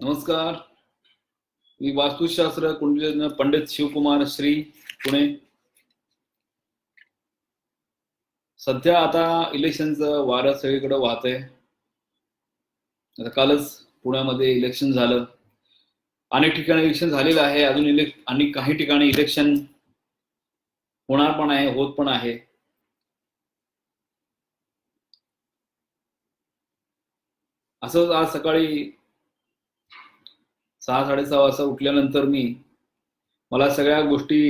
नमस्कार. मी वास्तुशास्त्र कुंडली पंडित शिवकुमार श्री पुणे. सध्या आता इलेक्शनचं वारं सगळीकडे वाहतंय. आता कालच पुण्यामध्ये इलेक्शन झालं. अनेक ठिकाणी इलेक्शन झालेलं आहे. अजून इलेक् आणि काही ठिकाणी इलेक्शन होणार पण आहे होत पण आहे. असंच आज सकाळी सहा साडेसहा वाजता उठल्यानंतर मी मला सगळ्या गोष्टी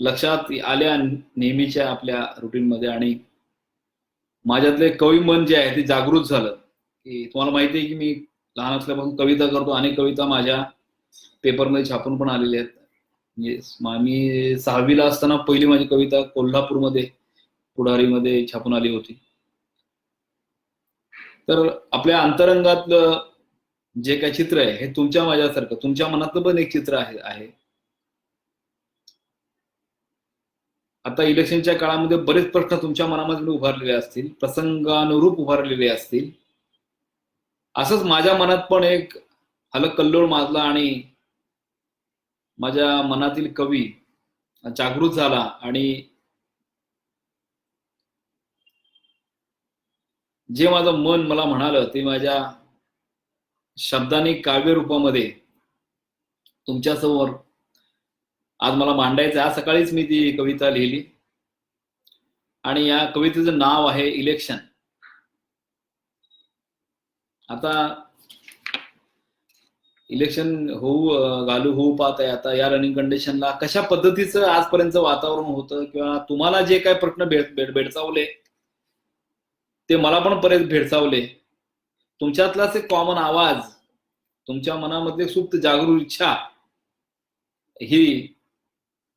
लक्षात आल्या नेहमीच्या आपल्या रुटीनमध्ये आणि माझ्यातले कवी मन जे आहे ते जागृत झालं. की तुम्हाला माहिती आहे की मी लहान असल्यापासून कविता करतो. अनेक कविता माझ्या पेपरमध्ये छापून पण आलेल्या आहेत. म्हणजे मी सहावीला असताना पहिली माझी कविता कोल्हापूरमध्ये पुढारीमध्ये छापून आली होती. तर आपल्या अंतरंगातलं जे काही चित्र आहे हे तुमच्या माझ्यासारखं तुमच्या मनातलं पण एक चित्र आहे आहे. आता इलेक्शनच्या काळामध्ये बरेच प्रश्न तुमच्या मनामध्ये उभारलेले असतील प्रसंगानुरूप उभारलेले असतील. असंच माझ्या मनात पण एक हलकल्लोळ माजला आणि माझ्या मनातील कवी जागृत झाला आणि जे माझं मन मला म्हणालं ते माझ्या शब्दांनी काव्य रूपामध्ये तुमच्यासमोर आज मला मांडायचं आज सकाळीच मी ती कविता लिहिली. आणि या कवितेचं नाव आहे इलेक्शन. आता इलेक्शन होऊ घालू होऊ पाहत आहे. आता या रनिंग कंडिशनला कशा पद्धतीचं आजपर्यंत वातावरण होतं किंवा तुम्हाला जे काही प्रश्न भेट भेडसावले ते मला पण परत भेडसावले. तुमच्यातलाच एक कॉमन आवाज तुमच्या मनामधले सुप्त जागरूक इच्छा ही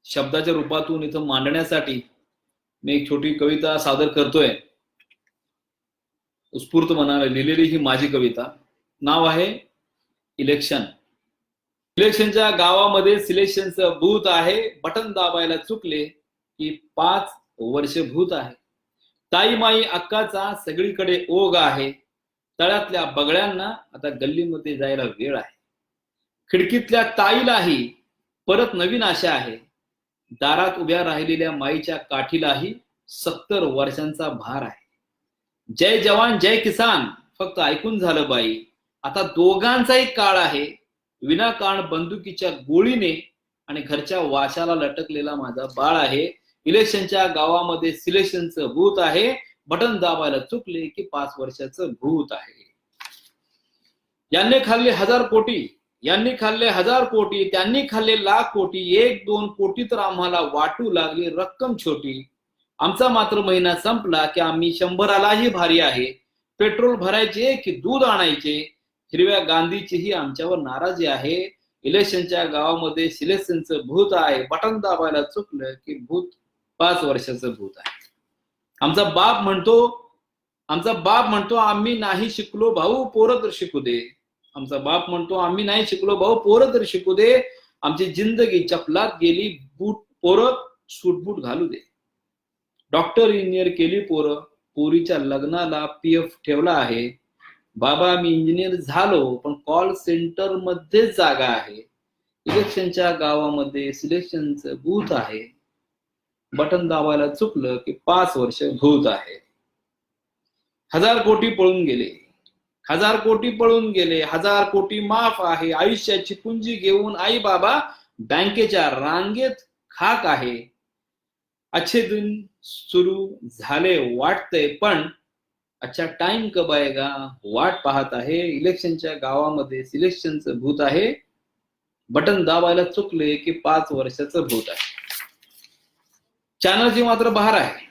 शब्दाच्या रूपातून इथं मांडण्यासाठी मी एक छोटी कविता सादर करतोय. उत्स्फूर्त मनाने लिहिलेली ही माझी कविता. नाव आहे इलेक्शन. इलेक्शनच्या गावामध्ये सिलेक्शनचं भूत आहे. बटन दाबायला चुकले की पाच वर्ष भूत आहे. ताई माई अक्काचा सगळीकडे ओघ आहे. तळ्यातल्या बगड्यांना आता गल्लीमध्ये जायला वेळ आहे. खिडकीतल्या ताईलाही परत नवीन आशा आहे. दारात उभ्या राहिलेल्या माईच्या काठीलाही सत्तर वर्षांचा भार आहे. जय जवान जय किसान फक्त ऐकून झालं बाई. आता दोघांचा एक काळ आहे. विनाकारण बंदुकीच्या गोळीने आणि घरच्या वाशाला लटकलेला माझा बाळ आहे. इलेक्शनच्या गावामध्ये सिलेक्शनचं भूत आहे. बटन दाबायला चुकले की पाच वर्षाचं भूत आहे. यांनी खाल्ले हजार कोटी यांनी खाल्ले हजार कोटी त्यांनी खाल्ले लाख कोटी एक दोन कोटी तर आम्हाला वाटू लागली रक्कम छोटी. आमचा मात्र महिना संपला की आम्ही शंभरालाही भारी आहे. पेट्रोल भरायचे की दूध आणायचे? हिरव्या गांधीचीही आमच्यावर नाराजी आहे. इलेक्शनच्या गावामध्ये सिलेक्शनचं भूत आहे. बटन दाबायला चुकलं की भूत पाच वर्षाचं भूत आहे. आमचा बाप म्हणतो आमचा बाप म्हणतो आम्ही नाही शिकलो भाऊ पोरं तर शिकू दे. आमचा बाप म्हणतो आम्ही नाही शिकलो भाऊ पोरं तर शिकू दे. आमची जिंदगी चपलात गेली बूट पोरं सूटबूट घालू दे. डॉक्टर इंजिनियर केली पोरं पोरीच्या लग्नाला पीएफ ठेवला आहे. बाबा मी इंजिनियर झालो पण कॉल सेंटर मध्येच जागा आहे. इलेक्शनच्या गावामध्ये सिलेक्शनचं बूथ आहे. बटन दाबायला चुकलं की पाच वर्ष भूत आहे. हजार कोटी पळून गेले. हजार कोटी पळून गेले. हजार कोटी माफ आहे. आयुष्याची पुंजी घेऊन आई बाबा बँकेच्या रांगेत खाक आहे. अच्छे दिन सुरू झाले वाटतंय पण अच्छा टाइम कब आएगा? वाट पाहत आहे. इलेक्शनच्या गावामध्ये सिलेक्शनचं भूत आहे. बटन दाबायला चुकले की पाच वर्षाचं भूत आहे. चॅनलची मात्र बहार आहे.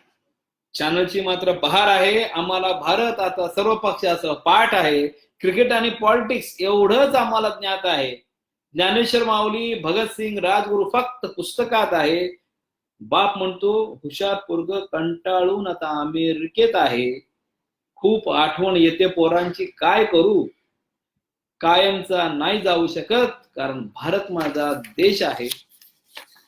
चॅनलची मात्र बहार आहे. आम्हाला भारत आता सर्व पक्षाचं पाठ आहे. क्रिकेट आणि पॉलिटिक्स एवढंच आम्हाला ज्ञात आहे. ज्ञानेश्वर माऊली भगतसिंग राजगुरू फक्त पुस्तकात आहे. बाप म्हणतो हुशार पोरग कंटाळून आता अमेरिकेत आहे. खूप आठवण येते पोरांची. काय करू? कायमचा नाही जाऊ शकत कारण भारत माझा देश आहे.